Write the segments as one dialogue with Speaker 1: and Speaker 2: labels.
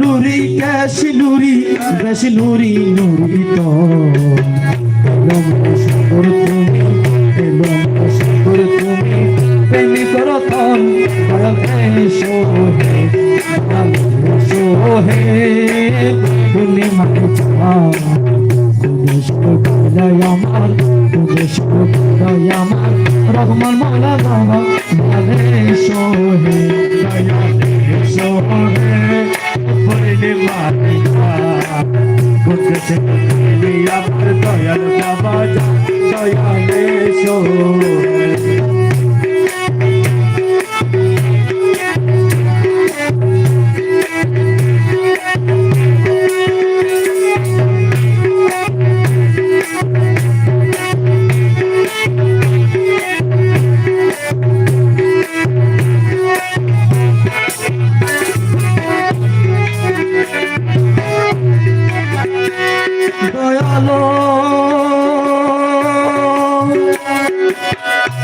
Speaker 1: নুরি cash নুরি cash নুরি নুরি তো।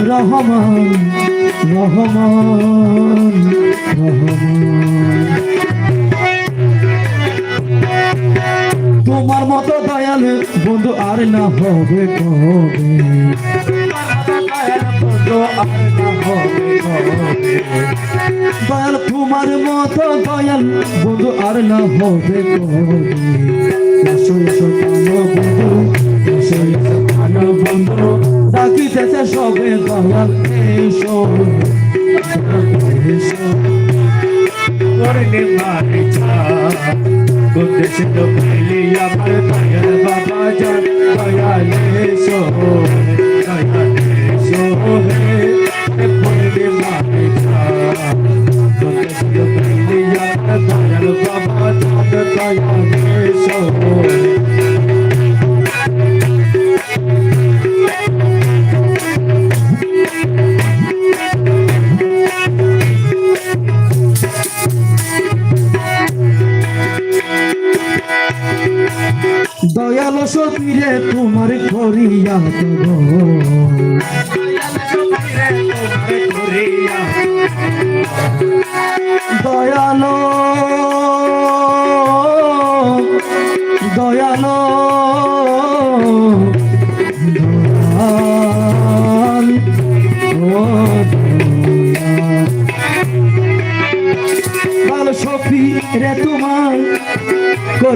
Speaker 1: রহমান রহমান রহমান। তোমার মতো দয়াল বন্ধু আর না হবে দয়াল, তোমার মতো দয়াল বন্ধু আর না হবে কবে? ডাকিতেছে সবে দয়াল এসো। এসো
Speaker 2: মারিয়া বুঝতে তো পড়লে আমার দয়াল বাবা দয়ালে সো দয়ালে সো হে। মারিয়া বুঝতে তো পড়লে আমার দয়াল বাবা দয়ালে সো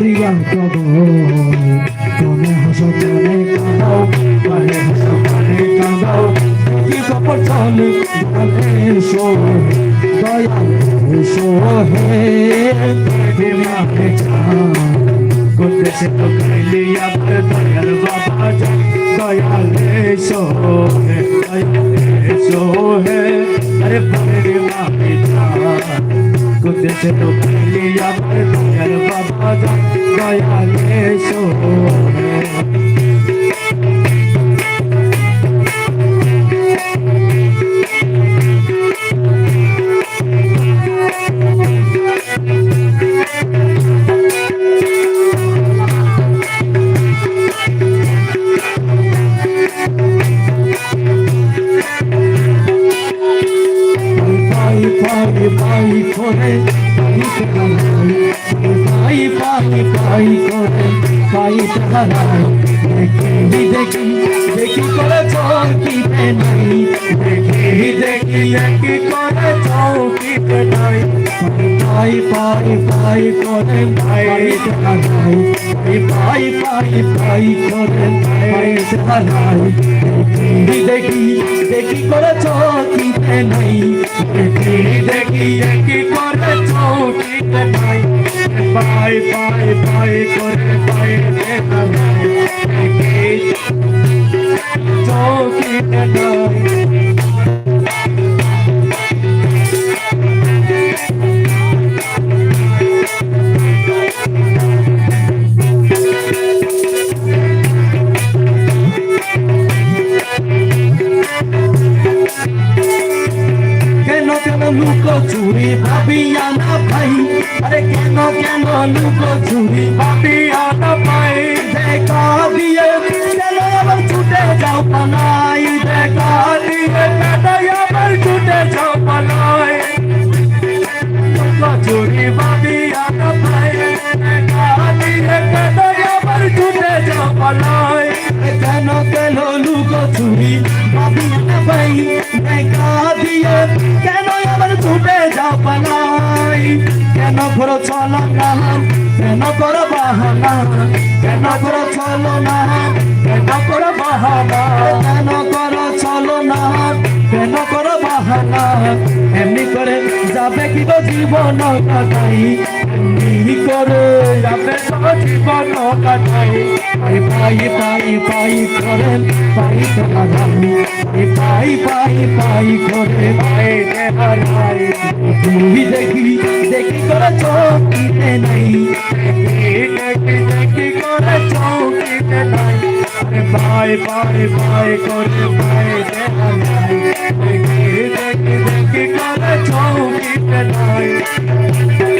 Speaker 1: করিয়া কব মনে হাসো মনে কাঁদাও মনে হাসো মনে কাঁদাও কি কপর চলে দয়াল এসো হে
Speaker 2: দয়াল বাবা
Speaker 1: করে। পাই পাই পাই করে, পাই হারাই দেখি দেখি দেখি করে চৌকিতে নাই। দেখি দেখি দেখি করে চৌকিতে নাই। পাই পাই পাই করে, পাই হারাই পাই পাই পাই করে, পাই দেখি দেখি দেখি লুকো চুরি, ভাবিয়া না ভাই আরে কেন কেন লুকো চুরি
Speaker 2: পাপিয়া না পাই।
Speaker 1: দেখা দিয়ে কেন আবার ছুটে যাও পালাই দেখা
Speaker 2: দিয়ে কাটাই আমার ছুটে যাও পালায় চুরি বাবি আনা পাই। দিয়ে কাটাই আমার ছুটে যাও পালায়
Speaker 1: কেন কেন লুক চুরি ভাবি না ভাই দেখা দিয়ে কেন করো চলো না কেন করো বাহানা কেন করো চলো না কেন করো বাহানা কেন করো চলো না কেন করো বাহানা। এমনি করে যাবে কি তো জীবন কাটাই, এমনি করে
Speaker 2: যাবে তো জীবন কাটাই।
Speaker 1: পাই পাই পাই পাই করে পাই আমি পাই পাই পাই করে
Speaker 2: পাই
Speaker 1: তুমি দেখি দেখি করে চোখিতে নাই।
Speaker 2: দেখি দেখি করে চৌকিতে নাই। ভাই ভাই ভাই করে হারাই দেখি দেখি দেখি করে চৌকিতে নাই।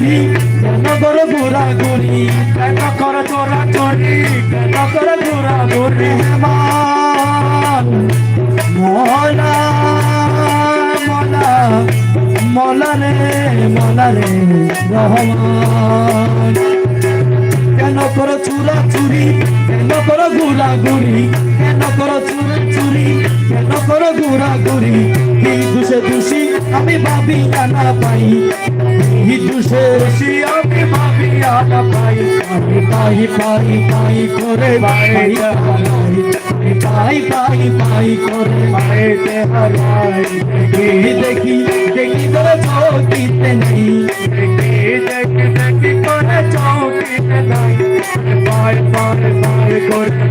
Speaker 1: চুরা কেন করো গোরা গুড়ি
Speaker 2: কেন কর চোরা চোরি কেন কর চোরি
Speaker 1: রহমান মলা মলা মলা রে মলা রে, রহমান। কেন করো চুরা চুরি, কেন করো গুড়া গুড়ি কেন করো চুরা চুরি, কেন করো গুড়ি এই দুষে দোষী আমি ভাবি না পাই
Speaker 2: খুশি আমি ভাবি আনা পাই।
Speaker 1: আমি পাই পাই পাই করে পাই পাই পাই পাই পাই করে
Speaker 2: পাইতে হারাই।
Speaker 1: দেখি দেখি করে চোখিতে নেই।
Speaker 2: দেখি দেখি দেখি করে চৌকিতে নাই। পাই পাই পাই করে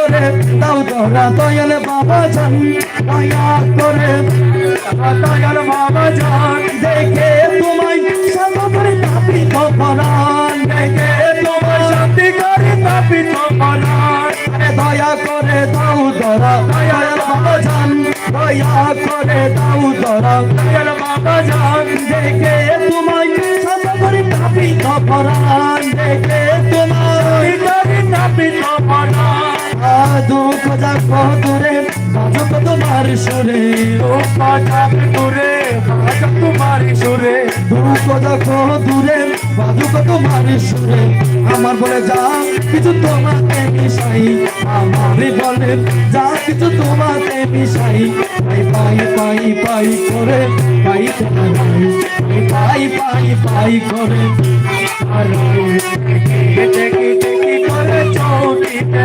Speaker 2: করে
Speaker 1: দাও দরা দয়াল বাবা জান দয়া করে।
Speaker 2: দয়াল বাবা জান
Speaker 1: দেখে তোমায় সাগরে তাপি কপরান
Speaker 2: দেখে তোমার শান্তি করি তাপি তোমার
Speaker 1: আরে দয়া করে দাও দরা দয়াল বাবা জান দয়া করে দাও দরা
Speaker 2: দয়াল বাবা জান
Speaker 1: দেখে তোমায় সাগরে তাপি কপরান দেখে তোমায়
Speaker 2: করি তাপি তোমার
Speaker 1: দুঃখ যা কদরে বাজক তোমার সুরে
Speaker 2: দূরে তোমার সুরে।
Speaker 1: দুঃখ যা কদরে বাজক তোমার সুরে। আমার বলে যা, কিছু তোমাকে মিশাই আমার বলে যা, কিছু তোমাকে মিশাই। পাই পাই পাই পাই করে, পাই পাই পাই পাই করে।
Speaker 2: দেখি দেখি করে চৌকিতে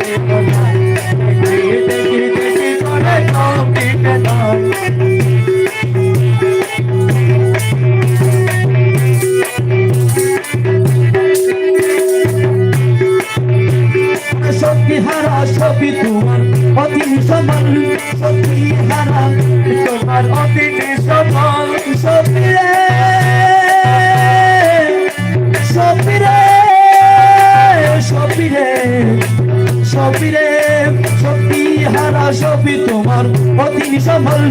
Speaker 1: সবই তোমার অতি
Speaker 2: সফল,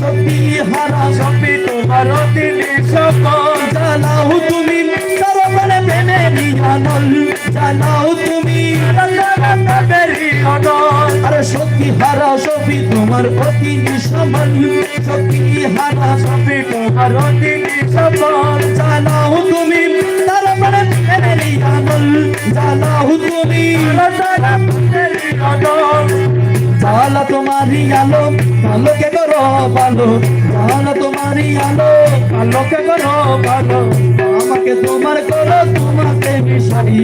Speaker 1: সত্যি হারা
Speaker 2: সবই তোমার, অতিনি সফল।
Speaker 1: জানাও তুমি সরবরে প্রেমে নিয়ানল জানাও তুমি আরে সত্যি হারা সবই তোমার অতি সফল, সত্যি হারা
Speaker 2: সবই তোমার, অতিনি সফল।
Speaker 1: জানাও তুমি সরবরে প্রেমে নিয়ানল জানাও তুমি জালা তোমারই আলো আলোকে করো ভালো জালা তোমারই আলো
Speaker 2: আলোকে করো ভালো
Speaker 1: আমাকে তোমার করো, তোমাকে মিশাই,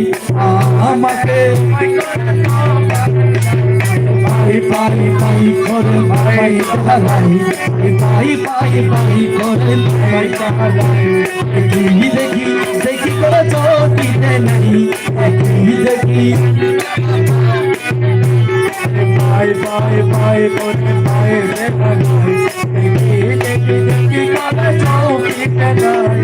Speaker 1: আমাকে পাই পাই পাই করে পাই তাহাই পাই পাই পাই করে পাই তাহাই দেখি দেখি দেখি করে চোটিতে নাই দেখি দেখি
Speaker 2: পাই পাই পাই করে পাই রে পাই দেখি দেখি দেখি কালে চৌকিতে নাই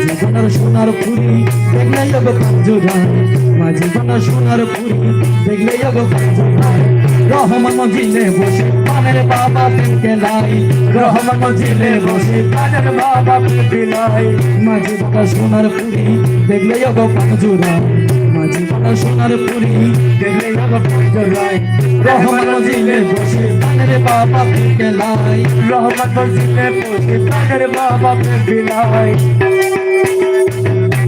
Speaker 1: জীবনের সোনার পুরি দেখলে যাব পাঞ্জুরায় মা, জীবনের সোনার পুরি দেখলে যাব পাঞ্জুরায় রহমান মজিলে বসে পানের বাবা পেনকে লাই রহমান মজিলে বসে
Speaker 2: কানের বাবা বিলাই
Speaker 1: মা জীবনের সোনার পুরি দেখলে যাব পাঞ্জুরায় মা জীবনের সোনার পুরি
Speaker 2: দেখলে যাব পঞ্জরাই
Speaker 1: রহমান মজিলে বসে পানের বাবা পেনকে লাই
Speaker 2: রহমত বলছিলে বসে কানের বাবা বিলাই
Speaker 1: রহমান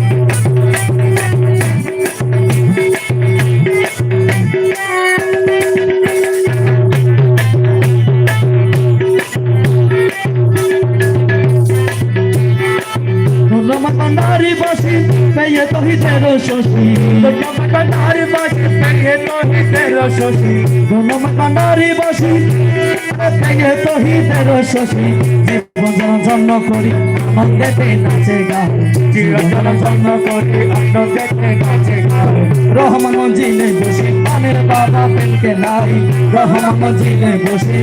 Speaker 1: মন্ডারি বসে পেয়ে তো হিতের শশী
Speaker 2: জগন্নাথ বাসে পেয়ে তো হিতের শশী
Speaker 1: রহমান মন্ডারি বসে পেয়ে তো হিতের শশী জীবন জন্ম করি মন্দেতে নাচে গা
Speaker 2: চিরজন জন্ম করে দেখে কাছে গাও
Speaker 1: রহমান মঞ্জিলে বসে পানের বাবা পেনকে লাই রহমান মঞ্জিলে বসে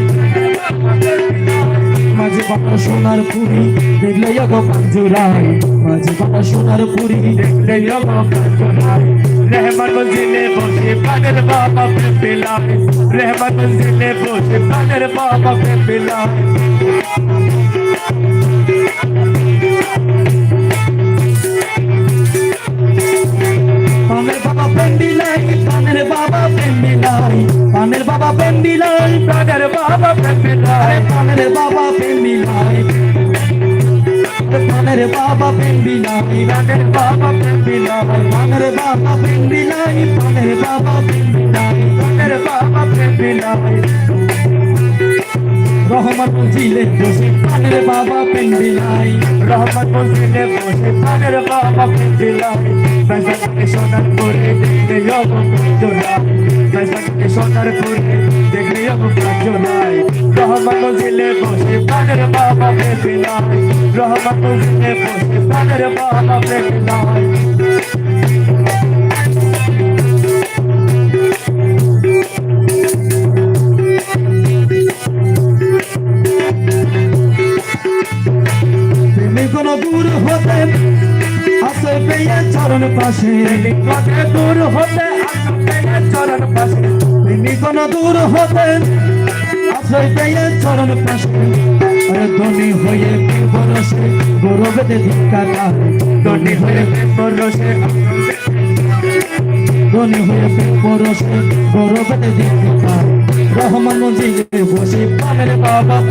Speaker 1: মাঝে পাতা সোনার পুরি দেখলে গো পাঞ্জুরাই মাঝে পাতা সোনার পুরি
Speaker 2: দেখলে যাব পঞ্জরাই রহমান বলছিলে বসে পানের বাবা বিলাই রহমান বলছিলে বসে পানের বাবা বিলাই
Speaker 1: পেন্ডিলাই পানের বাবা পেন্ডিলাই
Speaker 2: কানের বাবা বিলাই
Speaker 1: পানের বাবা পেন্ডিলাই পানের বাবা পেন্ডিলাই
Speaker 2: কানের বাবা বিলাই
Speaker 1: পানের বাবা পেন্ডিলাই পানের বাবা
Speaker 2: কানের
Speaker 1: রহমান জিলে বসে পানের বাবা পেন্ডিলাই
Speaker 2: রহমত বলছিলে বসে কানের বাবা বিলাই বেসাকে সোনার করে দেখলে যাব পঞ্জরাই বেসাকে সোনার করে দেখলে যাব পঞ্জরাই রহমত বলছিলে বসে কানের বাবা বিলাই রহমত বলছিলে বসে কানের বাবা বিলাই
Speaker 1: দূর হতে চরণ পাশে। ধিক্কা রহমান মজিদে বসে পানের বাবা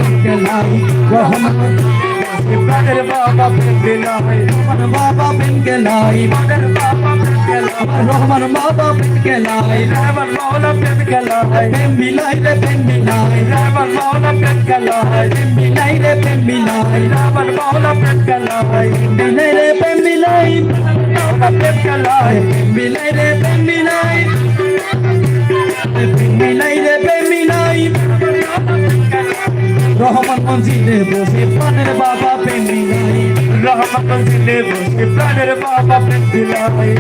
Speaker 1: রহমান
Speaker 2: কানের বাবা বিলাই
Speaker 1: রহমান বাবা পেনকে লাই
Speaker 2: কানের বাবা বিলাই
Speaker 1: রহমান বাবা পেনকে লাই
Speaker 2: রহমান মৌলা প্রেম গেলাই
Speaker 1: প্রেম বিলাই রে প্রেম বিলাই
Speaker 2: রহমান মৌলা প্রেম গেলাই
Speaker 1: প্রেম বিলাই রে প্রেম বিলাই
Speaker 2: রহমান মৌলা প্রেম গেলাই
Speaker 1: বিলাই রে প্রেম বিলাই
Speaker 2: মৌলা প্রেম গেলাই
Speaker 1: বিলাই রে প্রেম বিলাই প্রেম বিলাই রে প্রেম বিলাই রহমান মঞ্জিলে বসে পানের বাবা বিলাই
Speaker 2: রহমত দিলে বসে প্রাণের বাবা প্রেম দিলাই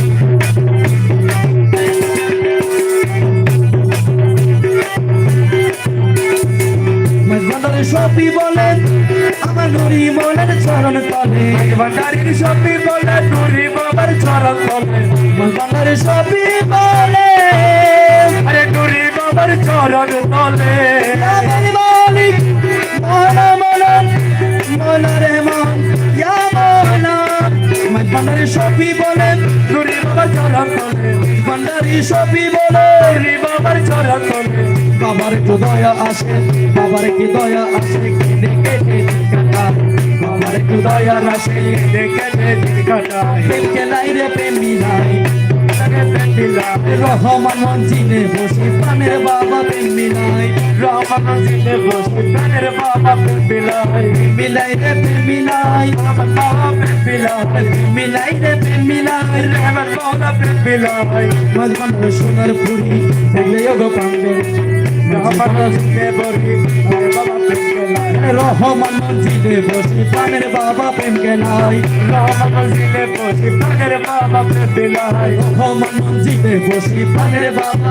Speaker 1: মজবানের সবই বলেন, আমার নুরি মনের চরণ তলে।
Speaker 2: ভান্ডারির সবই বলে নুরি বাবার চরণ তলে।
Speaker 1: মন্দার সবই বলে
Speaker 2: আরে নুরি বাবার চরণ তলে।
Speaker 1: মালিক রে মন্দার সবই বলে,
Speaker 2: নুরি বাবার চরণ তলে।
Speaker 1: মন্দারি সবই বলে,
Speaker 2: নুরি বাবার চরণ তলে।
Speaker 1: বাবার কি দয়া আসে, বাবার কি দয়া আসে কেটে কেটে। বাবার কি দয়া আসে
Speaker 2: দেখে দিন কাটায়
Speaker 1: প্রেম কেলাই রে, প্রেম
Speaker 2: পেন্ডিলা
Speaker 1: রহমান মঞ্চিনে বসে প্রাণের বাবা মিলাই
Speaker 2: রহমান জিনে বসে প্রাণের বাবা পেন্ডিলাই
Speaker 1: মিলাই রে মিলাই
Speaker 2: আমার বাবা পেন্ডিলাই
Speaker 1: মিলাই রে মিলাই
Speaker 2: আমার বাবা পেন্ডিলাই
Speaker 1: মাঝখান সোনার পুরি দেখলে গো কান্দে
Speaker 2: রহমান জিনে বসে আমার বাবা পেন্ডিলাই
Speaker 1: রহমান মঞ্চিনে বসে প্রাণের বাবা প্রেম কেলাই
Speaker 2: রহমান জিনে বসে প্রাণের বাবা পেন্ডিলাই
Speaker 1: রহমান মঞ্চিনে বসে প্রাণের বাবা